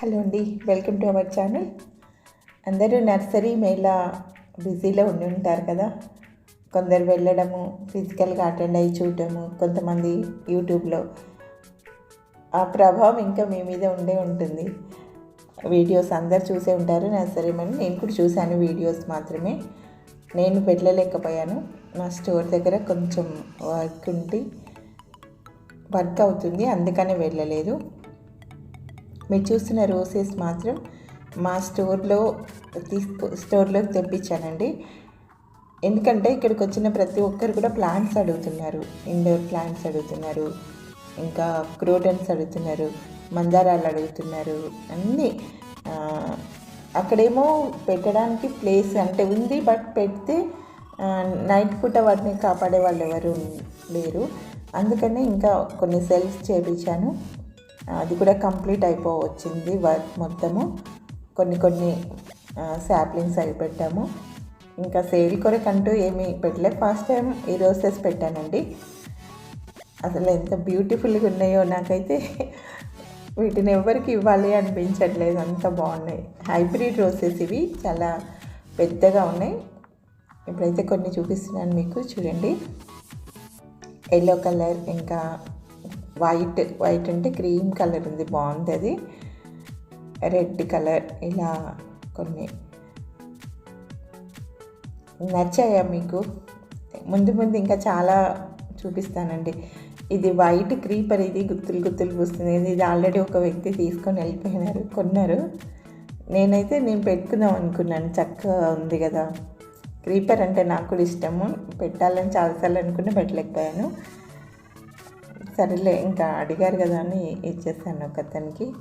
Hello అండి welcome to our channel. అందరూ nursery mela బిజీలో ఉండి ఉంటారు కదా. కొందరు వెళ్ళడము ఫిజికల్గా అటెండ్ అయ్యి చూడటము కొంతమంది యూట్యూబ్లో. ఆ ప్రభావం ఇంకా మీ మీద ఉండే ఉంటుంది. వీడియోస్ అందరు చూసే ఉంటారు నర్సరీ మేళ. నేను కూడా చూశాను వీడియోస్ మాత్రమే. నేను వెళ్ళలేకపోయాను మా స్టోర్ దగ్గర కొంచెం వర్క్ ఉండి వర్క్ అవుతుంది అందుకనే వెళ్ళలేదు. మీరు చూస్తున్న రోసెస్ మాత్రం మా స్టోర్లో తీసుకో స్టోర్లోకి తెప్పించానండి. ఎందుకంటే ఇక్కడికి వచ్చిన ప్రతి ఒక్కరు కూడా ప్లాంట్స్ అడుగుతున్నారు. ఇండోర్ ప్లాంట్స్ అడుగుతున్నారు. ఇంకా క్రోటన్స్ అడుగుతున్నారు. మందారాలు అడుగుతున్నారు. అన్నీ అక్కడేమో పెట్టడానికి ప్లేస్ అంటే ఉంది బట్ పెడితే నైట్ పూట వాటిని కాపాడే వాళ్ళు ఎవరు లేరు. అందుకనే ఇంకా కొన్ని సెల్స్ చేపించాను. అది కూడా కంప్లీట్ అయిపో వచ్చింది వర్క్ మొత్తము. కొన్ని కొన్ని శాప్లింగ్స్ అవి పెట్టాము ఇంకా సేల్ కొరకంటూ ఏమీ పెట్టలేదు ఫస్ట్ టైం ఈ రోజెస్ పెట్టానండి. అసలు ఎంత బ్యూటిఫుల్గా ఉన్నాయో నాకైతే వీటిని ఎవరికి ఇవ్వాలి అనిపించట్లేదు. అంత బాగున్నాయి. హైబ్రిడ్ రోసెస్ ఇవి చాలా పెద్దగా ఉన్నాయి. ఇప్పుడైతే కొన్ని చూపిస్తున్నాను మీకు. చూడండి. ఎల్లో కలర్ ఇంకా వైట్ వైట్ అంటే క్రీమ్ కలర్ ఉంది బాగుంది అది. రెడ్ కలర్ ఇలా కొన్ని నచ్చాయా మీకు? ముందు ముందు ఇంకా చాలా చూపిస్తానండి. ఇది వైట్ క్రీపర్ ఇది గుత్తులు గుత్తులు పూస్తుంది. ఇది ఆల్రెడీ ఒక వ్యక్తి తీసుకొని వెళ్ళిపోయినారు కొన్నారు. నేనైతే నేను పెట్టుకుందాం అనుకున్నాను చక్కగా ఉంది కదా. క్రీపర్ అంటే నాకు కూడా ఇష్టము. పెట్టాలని చాలాసార్లు అనుకున్నా పెట్టలేకపోయాను. సరేలే ఇంకా అడిగారు కదా అని ఇచ్చేసాను ఒక అతనికి.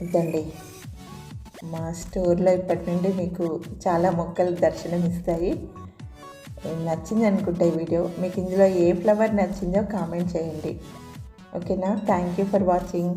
ఇదండి. మా స్టోర్లో ఇప్పటి నుండి మీకు చాలా మొక్కలు దర్శనం ఇస్తాయి. నచ్చింది అనుకుంటా ఈ వీడియో? మీకు ఇందులో ఏ ఫ్లవర్ నచ్చిందో కామెంట్ చేయండి. ఓకేనా? Thank you for watching.